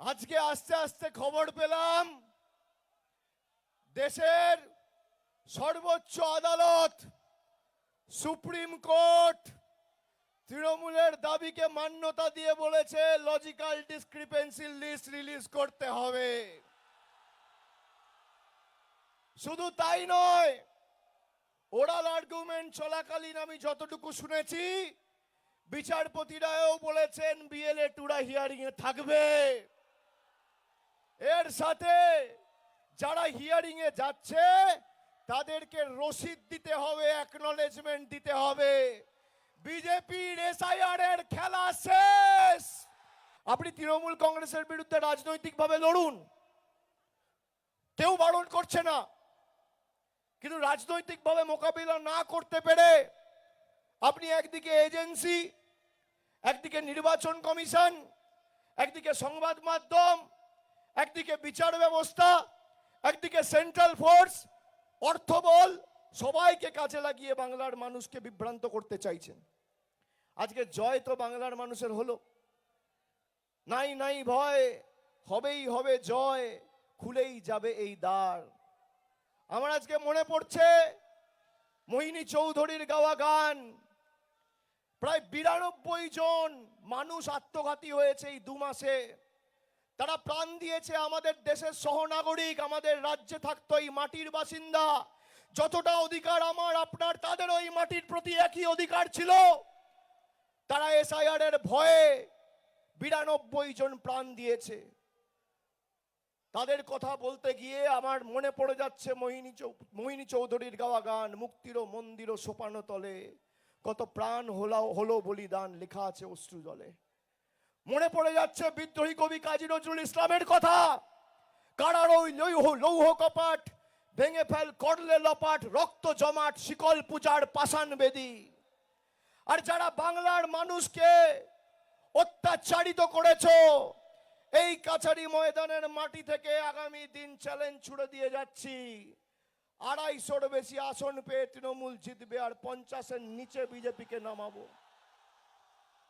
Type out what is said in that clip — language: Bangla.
আজকে আস্তে আস্তে খবর পেলাম, দেশের সর্বোচ্চ আদালত, সুপ্রিম কোর্ট তৃণমূলের দাবিকে মান্যতা দিয়ে বলেছে লজিক্যাল ডিসক্রিপেন্সি লিস্ট রিলিজ করতে হবে। শুধু তাই নয় ওরাল আর্গুমেন্ট চলাকালীন আমি যতটুকু শুনেছি, বিচারপতিরাও বলেছেন বিএলএ টুরা হিয়ারিং এ থাকবে। এর সাথে যারা হিয়ারিং এ যাচ্ছে, তাদেরকে রসিদ দিতে হবে অ্যাকনলেজমেন্ট দিতে হবে। বিজেপির এসআইআর এর খেলা শেষ। আপনি তৃণমূল কংগ্রেসের বিরুদ্ধে রাজনৈতিকভাবে লড়ুন। কেউ বারণ করছে না। কিন্তু রাজনৈতিকভাবে মোকাবিলা না করতে পেরে আপনি একদিকে এজেন্সি, একদিকে নির্বাচন কমিশন, একদিকে সংবাদ মাধ্যম একদিকে বিচার ব্যবস্থা, একদিকে সেন্ট্রাল ফোর্স অর্থবল সবাইকে কাজে লাগিয়ে বাংলার মানুষকে বিভ্রান্ত করতে চাইছেন। আজকে জয় তো বাংলার মানুষের হলো। নাই নাই ভয়, হবেই হবে জয়, খুলেই যাবে এই দ্বার। আমার আজকে মনে পড়ছে মোহিনী চৌধুরীর গাওয়া গান। প্রায় বিরানব্বই জন মানুষ আত্মঘাতী হয়েছে এই দু মাসে। তারা প্রাণ দিয়েছে আমাদের দেশের সহনাগরিক, আমাদের রাজ্যে থাকতো এই মাটির বাসিন্দা। যতটা অধিকার আমার, আপনার তাদের ওই মাটির প্রতি একই অধিকার ছিল। তারা এসআইআর এর ভয়ে বিরানব্বই জন প্রাণ দিয়েছে। তাদের কথা বলতে গিয়ে আমার মনে পড়ে যাচ্ছে মোহিনী মোহিনী চৌধুরীর গাওয়া গান মুক্তির মন্দির ও সোপানো তলে কত প্রাণ হলো হলো বলিদান লেখা আছে অশ্রু জলে মনে পড়ে যাচ্ছে বিদ্রোহী কবি কাজী নজরুল ইসলামের কথা। কারার ওই লৌহ লৌহ কপাট ভেঙে ফেল, করলে লপাট, রক্ত জমাট, শিকল পূজার পাষাণ বেদী। আর যারা বাংলার মানুষকে অত্যাচারিত করেছ, এই কাছারি ময়দানের মাটি থেকে আগামী দিন চ্যালেঞ্জ ছুড়ে দিয়ে যাচ্ছি। আড়াইশোর বেশি আসন পেয়ে তৃণমূল জিতবে আর পঞ্চাশের নিচে বিজেপিকে নামাবো।